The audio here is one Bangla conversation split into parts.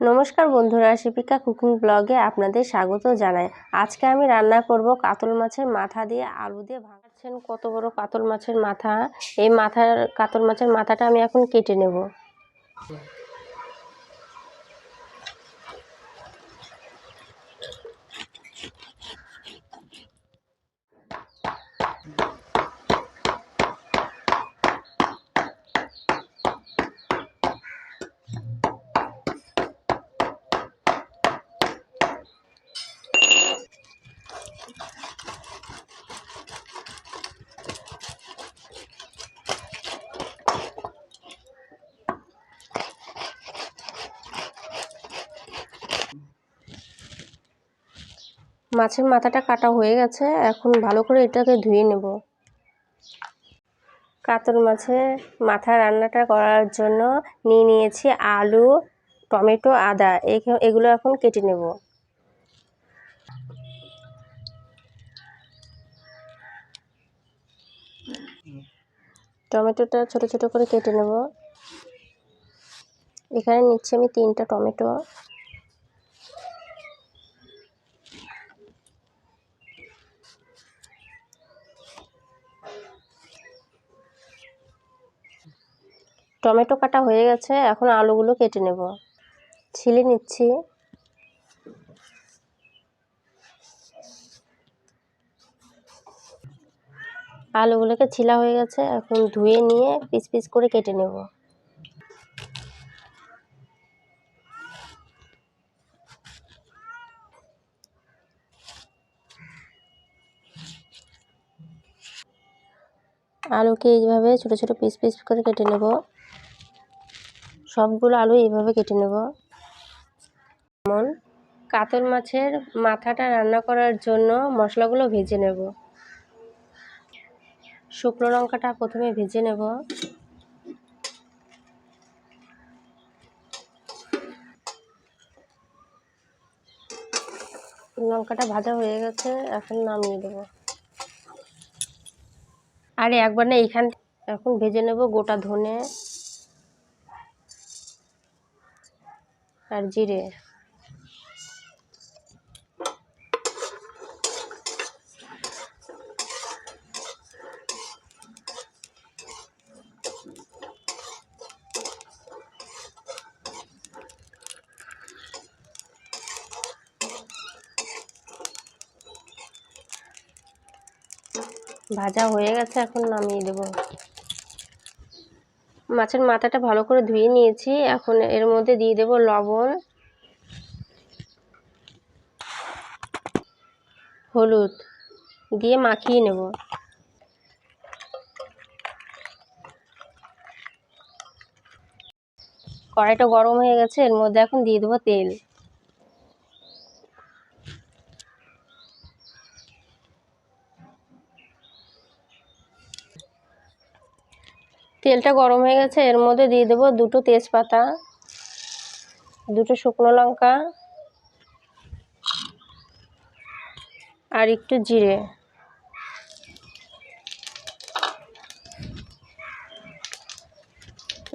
নমস্কার বন্ধুরা, শিপিকা কুকিং ব্লগে আপনাদের স্বাগত জানাই। আজকে আমি রান্না করব কাতল মাছের মাথা দিয়ে আলু দিয়ে ভাঙাচ্ছেন কত বড় কাতল মাছের মাথা। এই মাথার, কাতল মাছের মাথাটা আমি এখন কেটে নেব। মাছের মাথাটা কাটা হয়ে গেছে, এখন ভালো করে এটাকে ধুয়ে নেব। কাতল মাছের মাথা রান্নাটা করার জন্য নিয়ে নিয়েছি আলু, টমেটো, আদা এগুলো এখন কেটে নেব। টমেটোটা ছোট ছোট করে কেটে নেব। এখানে নিচ্ছি আমি তিনটা টমেটো। টমেটো কাটা হয়ে গেছে, এখন আলুগুলো কেটে নেব। ছিলে নিচ্ছি। আলুগুলোকে ছিলা হয়ে গেছে, এখন ধুয়ে নিয়ে পিস পিস করে কেটে নেব। আলুকে এইভাবে ছোট ছোট পিস পিস করে কেটে নেব। সবগুলো আলু এইভাবে কেটে নেব। যেমন কাতল মাছের মাথাটা রান্না করার জন্য মশলাগুলো ভেজে নেব। শুকনো লঙ্কাটা প্রথমে ভেজে নেব। লঙ্কাটা ভাজা হয়ে গেছে, এখন নামিয়ে দেবো। আর একবার না এইখান এখন ভেজে নেব গোটা ধনে। আর জিরে। ভাজা হয়ে গেছে এখন নামিয়ে দেব। মাছের মাথাটা ভালো করে ধুয়ে নিয়েছি। এখন এর মধ্যে দিয়ে দেব লবণ, হলুদ, দিয়ে মাখিয়ে নেব। কড়াইটা গরম হয়ে গেছে, এর মধ্যে এখন দিয়ে দেবো তেল। তেলটা গরম হয়ে গেছে, এর মধ্যে দিয়ে দেবো দুটো তেজপাতা, দুটো শুকনো লঙ্কা আর একটু জিরে।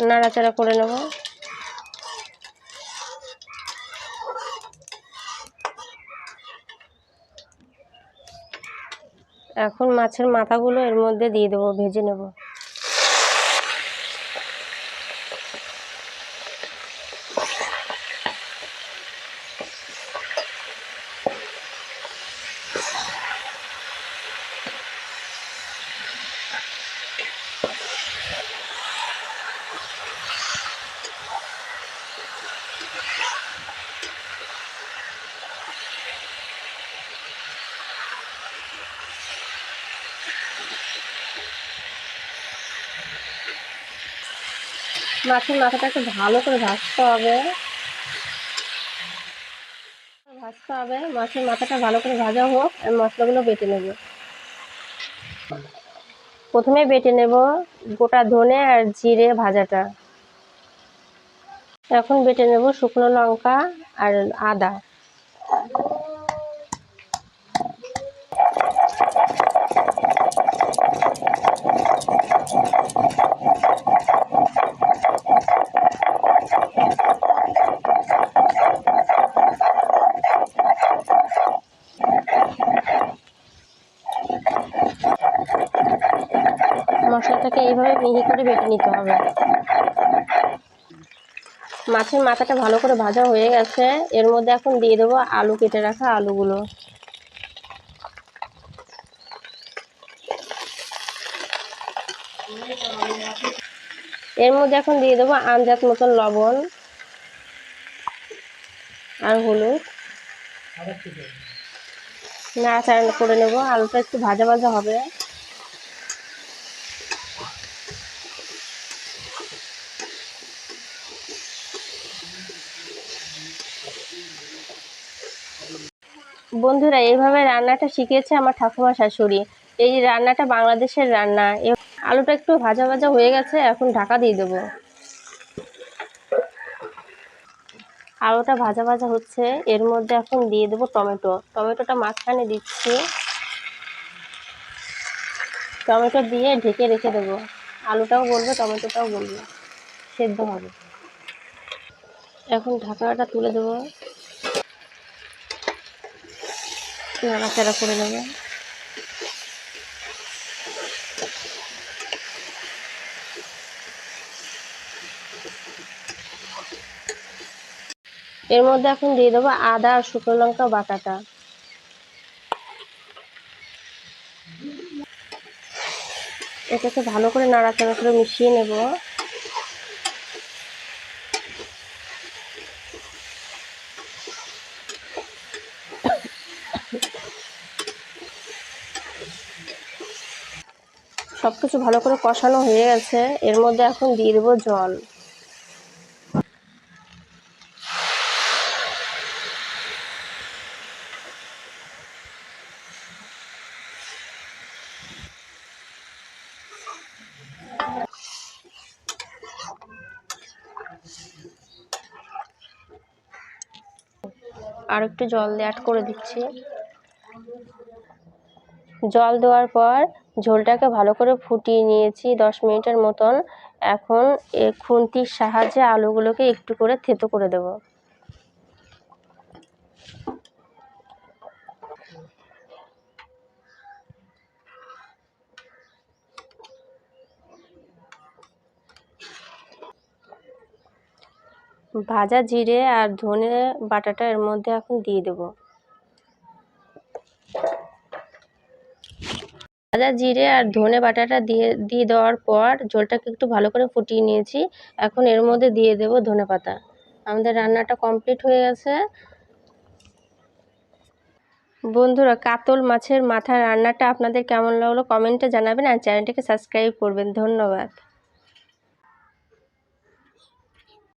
নাড়াচাড়া করে নেব। এখন মাছের মাথাগুলো এর মধ্যে দিয়ে দেবো, ভেজে নেব। মাছের মাথাটা একটু ভালো করে ভাজতে হবে। ভাজতে হবে, মাছের মাথাটা ভালো করে ভাজা হোক, আর মশলাগুলো বেটে নেব। প্রথমে বেটে নেব গোটা ধনে আর জিরে ভাজাটা। এখন বেটে নেব শুকনো লঙ্কা আর আদা। মাথাটাকে এইভাবে মিহি করে বেটে নিতে হবে। মাছের মাথাটা ভালো করে ভাজা হয়ে গেছে। এর মধ্যে এখন দিয়ে দেবো আলু কেটে রাখা আলুগুলো। এর মধ্যে এখন দিয়ে দেবো আঞ্জাত মতন লবণ আর হলুদ। নাড়াচাড়া করে নেব। আলুটা একটু ভাজা ভাজা হবে। বন্ধুরা এইভাবে রান্নাটা শিখিয়েছে আমার ঠাকুমা শাশুড়ি। এই রান্নাটা বাংলাদেশের রান্না। আলুটা একটু ভাজা ভাজা হয়ে গেছে, এখন ঢাকা দিয়ে দেবো। আলুটা ভাজা ভাজা হচ্ছে, এর মধ্যে এখন দিয়ে দেবো টমেটো। টমেটোটা মাঝখানে দিচ্ছি। টমেটো দিয়ে ঢেকে রেখে দেবো। আলুটাও গলবে, টমেটোটাও গলবে। সেদ্ধ হবে। এখন ঢাকনাটা তুলে দেবো। নাড়াচাড়া করে নেব। এর মধ্যে এখন দিয়ে দেবো আদা আর শুকনো লঙ্কা বাটাটা। এটাকে ভালো করে নাড়াচাড়া করে মিশিয়ে নেব। সব কিছু ভালো করে কষানো হয়ে গেছে। এর মধ্যে এখন দিয়ে দেবো জল। আর একটু জল দিয়ে অ্যাড করে দিচ্ছি। জল দেওয়ার পর ঝোলটাকে ভালো করে ফুটিয়ে নিয়েছি দশ মিনিটের মতন। এখন এ খুন্তির সাহায্যে আলুগুলোকে একটু করে থেতো করে দেব। ভাজা জিরে আর ধনে বাটাটা এর মধ্যে এখন দিয়ে দেব। ভাজা জিরে আর ধনে বাটাটা দিয়ে দিয়ে দেওয়ার পর ঝোলটাকে একটু ভালো করে ফুটিয়ে নিয়েছি। এখন এর মধ্যে দিয়ে দেব ধনে পাতা। আমাদের রান্নাটা কমপ্লিট হয়ে গেছে। বন্ধুরা, কাতল মাছের মাথা রান্নাটা আপনাদের কেমন লাগল কমেন্টে জানাবেন আর চ্যানেলটিকে সাবস্ক্রাইব করবেন। ধন্যবাদ।